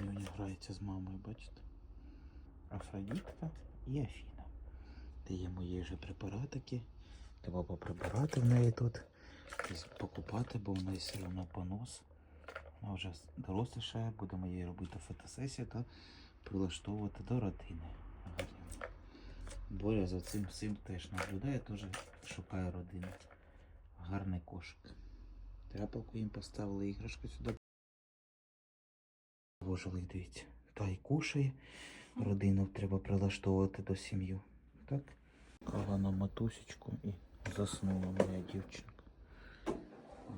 Манюня грається з мамою, бачите? Афродітка і Афіна. Даємо їй вже препаратики. Треба поприбирати в неї тут. і Покупати, бо в неї все одно понос. Вона вже дорослішає, будемо їй робити фотосесію та прилаштовувати до родини. Боря за цим всім теж наблюдає, теж шукає родину. Гарний кошик. Тряпалку їм поставили, іграшку сюди. Вложили, дивіться. Та й кушає. Родину треба прилаштовувати до сім'ї. Так? Кава на матусечку і заснула моя дівчинка.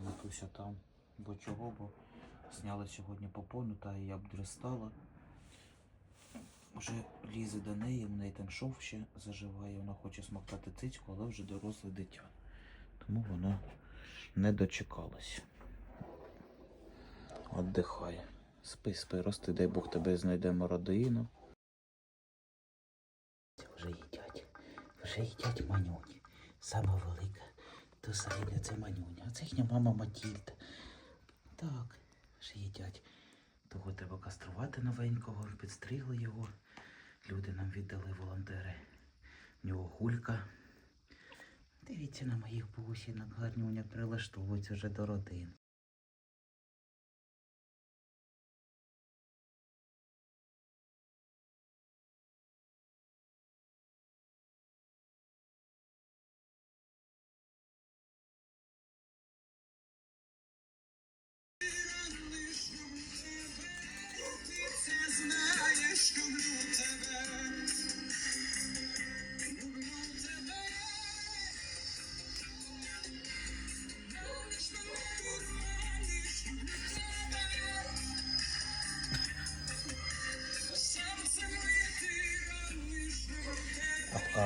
Матуся там. Бо чого? Бо зняли сьогодні попону, та я б дрестала. Вже лізе до неї, в неї там шов ще заживає, вона хоче смоктати цицьку, але вже доросле дитя. Тому вона не дочекалась. Отдихає. Спи, спи, рости, дай Бог тебе знайдемо родину. Вже їдять. Вже їдять манюні. Сама велика, то середня це манюня. А це їхня мама Матільда. Так, вже їдять. Того треба каструвати новенького, підстригли його. Люди нам віддали волонтери. В нього гулька. Дивіться на моїх бусінок, гарнюня прилаштовується вже до родин.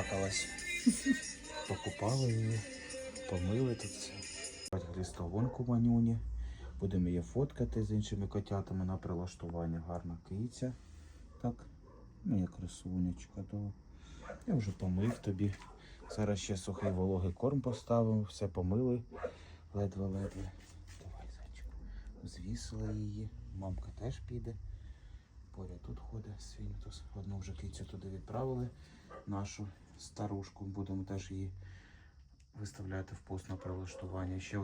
Тебе. Обкакалась. Покупали її, помили тут все. Глістовонку манюні. Будемо її фоткати з іншими котятами на прилаштування. Гарна киця. Так. Ну, як красунечка. То. Я вже помив тобі. Зараз ще сухий вологий корм поставимо, все помили. Ледве-ледве. Давай, зайчику. Звісили її. Мамка теж піде. Поряд тут ходить свінтус. Одну вже кицю туди відправили. Нашу старушку будемо теж її виставляти в пост на прилаштування. Ще